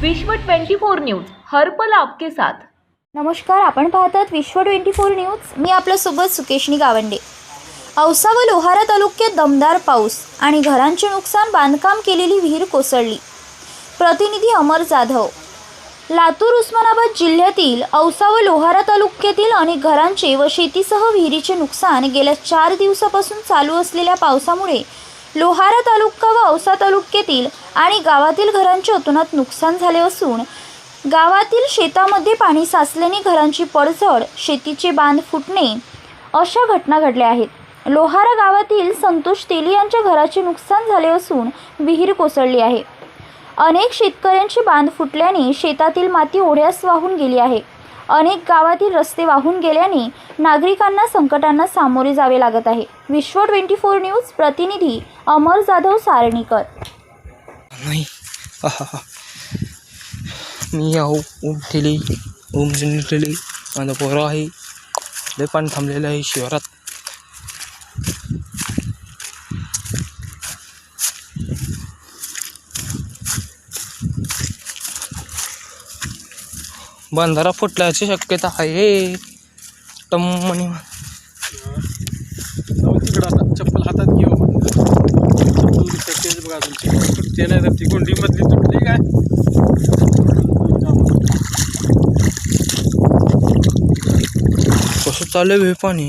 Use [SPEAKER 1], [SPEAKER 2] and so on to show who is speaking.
[SPEAKER 1] विश्व 24 न्यूज हर्पल आपके साथ.
[SPEAKER 2] नमस्कार आपण पाहतात विश्व ट्वेंटी फोर न्यूज. मी आपल्यासोबत सुकेशनी गावंडे. औसा व लोहारा तालुक्यात दमदार पाऊस आणि घरांचे नुकसान बांधकाम केलेली विहीर कोसळली. प्रतिनिधी अमर जाधव. लातूर उस्मानाबाद जिल्ह्यातील औसा व लोहारा तालुक्यातील अनेक घरांचे व शेतीसह विहिरीचे नुकसान गेल्या चार दिवसापासून चालू असलेल्या पावसामुळे लोहारा तालुका व औसा तालुक्यातील आणि गावातील घरांचे अतोनात नुकसान झाले असून गावातील शेतामध्ये पाणी साचल्याने घरांची पडझड शेतीचे बांध फुटणे अशा घटना घडल्या आहेत. लोहारा गावातील संतोष तेली यांच्या घराचे नुकसान झाले असून विहीर कोसळली आहे. अनेक शेतकऱ्यांची बांध फुटल्याने शेतातील माती ओढ्यास वाहून गेली आहे. अनेक गावातील रस्ते वाहून गेल्याने नागरिकांना संकटांना सामोरे जावे लागत आहे. विश्व ट्वेंटी फोर न्यूज प्रतिनिधी अमर जाधव सारणीकर
[SPEAKER 3] नाही. मी आहो उमठेली उमजून ठेली माझं पोरं आहे. लय पाणी थांबलेलं आहे शिवारात. बंधारा फुटल्याची शक्यता है टम्मणी
[SPEAKER 4] जाऊ तिकडं आता चप्पल हातात घेऊ चप्पल पानी तेच बघा अजून. चप्पल तुटते नाही तर ती कोंडी तुटली काय?
[SPEAKER 3] कसं चालू आहे पाणी?